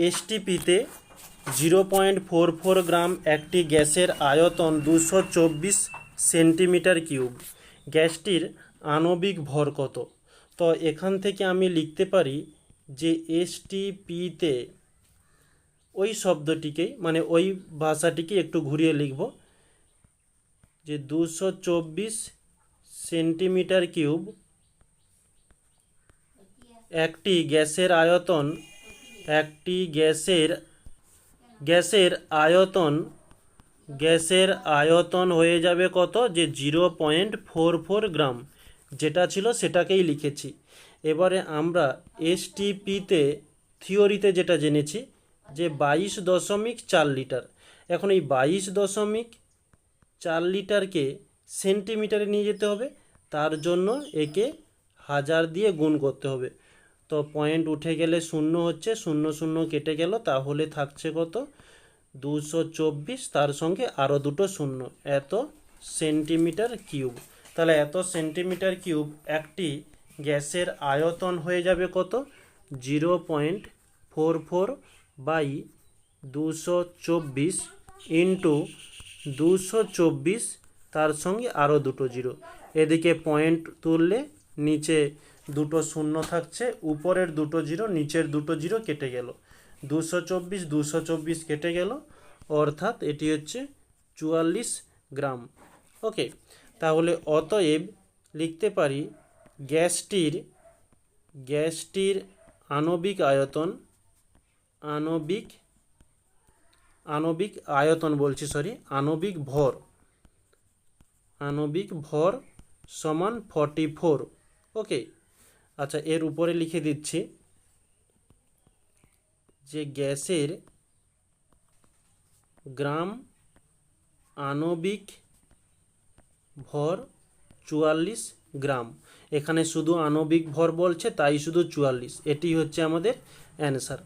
এসটিপিতে zero point four four gram একটি গ্যাসের আয়তন দুশো চব্বিশ সেন্টিমিটার কিউব। গ্যাসটির আণবিক ভর কত? তো এখান থেকে আমি লিখতে পারি যে এসটিপিতে ওই শব্দটিকেই মানে ওই ভাষাটিকে একটু ঘুরিয়ে লিখব যে দুশো চব্বিশ সেন্টিমিটার কিউব একটি গ্যাসের আয়তন একটি গ্যাসের গ্যাসের আয়তন গ্যাসের আয়তন হয়ে যাবে কত? যে zero point four four gram. যেটা ছিল সেটাকেই লিখেছি। এবারে আমরা এসটিপিতে থিওরিতে যেটা জেনেছি, যে বাইশ দশমিক চার লিটার। এখন এই বাইশ দশমিক চার লিটারকে সেন্টিমিটারে নিয়ে যেতে হবে। তার জন্য একে হাজার দিয়ে গুণ করতে হবে। তো পয়েন্ট উঠে গেলে শূন্য হচ্ছে, শূন্য শূন্য কেটে গেল, তাহলে থাকছে কত? দুশো চব্বিশ, তার সঙ্গে আরও দুটো শূন্য, এত সেন্টিমিটার কিউব তাহলে এত সেন্টিমিটার কিউব একটি গ্যাসের আয়তন হয়ে যাবে কত? Zero point four four by দুশো চব্বিশ ইন্টু দুশো চব্বিশ, তার সঙ্গে আরও দুটো জিরো এদিকে পয়েন্ট তুললে নিচে দুটো শূন্য থাকছে, উপরের দুটো জিরো, নিচের দুটো জিরো কেটে গেল। দুশো চব্বিশ দুশো চব্বিশ কেটে গেল, অর্থাৎ এটি হচ্ছে চুয়াল্লিশ গ্রাম। ওকে, তাহলে অতএব লিখতে পারি, গ্যাসটির গ্যাসটির আণবিক আয়তন, আণবিক আণবিক আয়তন বলছি সরি আণবিক ভর আণবিক ভর সমান ফর্টি ফোর ওকে আচ্ছা এর উপরে লিখে দিচ্ছি যে গ্যাসের গ্রাম আণবিক ভর চুয়াল্লিশ গ্রাম। এখানে শুধু আণবিক ভর বলছে, তাই শুধু চুয়াল্লিশ। এটি হচ্ছে আমাদের অ্যান্সার।